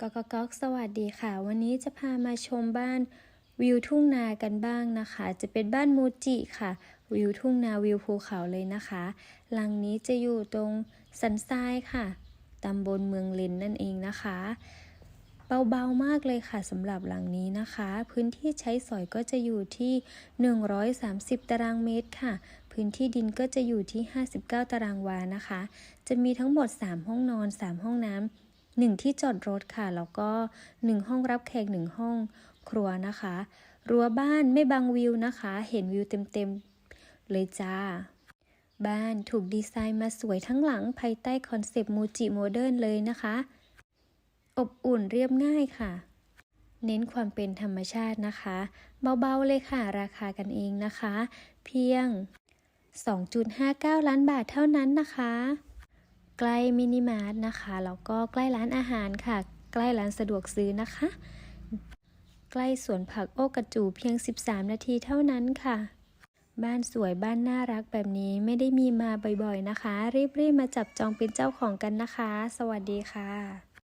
กกก๊อกสวัสดีค่ะ วันนี้จะพามาชมบ้านวิวทุ่งนากันบ้างนะคะ จะเป็นบ้านมูจิค่ะ วิวทุ่งนาวิวภูเขาเลยนะคะ หลังนี้จะอยู่ตรงสันทรายค่ะตำบลเมืองเลนนั่นเองนะคะ เบาๆมากเลยค่ะสำหรับหลังนี้นะคะ พื้นที่ใช้สอยก็จะอยู่ที่ 130 ตารางเมตรค่ะ พื้นที่ดินก็จะอยู่ที่ 59 ตารางวานะคะ จะมีทั้งหมด 3 ห้องนอน 3 ห้องน้ำ หนึ่งที่จอดรถค่ะ แล้วก็ 1 ห้องรับแขก1ห้องครัวนะคะ รั้วบ้านไม่บังวิวนะคะ เห็นวิวเต็มๆเลยจ้า บ้านถูกดีไซน์มาสวยทั้งหลังภายใต้คอนเซปต์มูจิโมเดิร์นเลยนะคะ อบอุ่นเรียบง่ายค่ะ เน้นความเป็นธรรมชาตินะคะ เบาๆเลยค่ะ ราคากันเองนะคะ เพียง 2.59 ล้านบาทเท่านั้นนะคะ ใกล้มินิมาร์ทนะคะ แล้วก็ใกล้ร้านอาหารค่ะ ใกล้ร้านสะดวกซื้อนะคะ ใกล้สวนผักโอกระจูเพียง 13 นาทีเท่านั้นค่ะ บ้านสวยบ้านน่ารักแบบนี้ไม่ได้มีมาบ่อยๆนะคะ รีบๆมาจับจองเป็นเจ้าของกันนะคะ สวัสดีค่ะ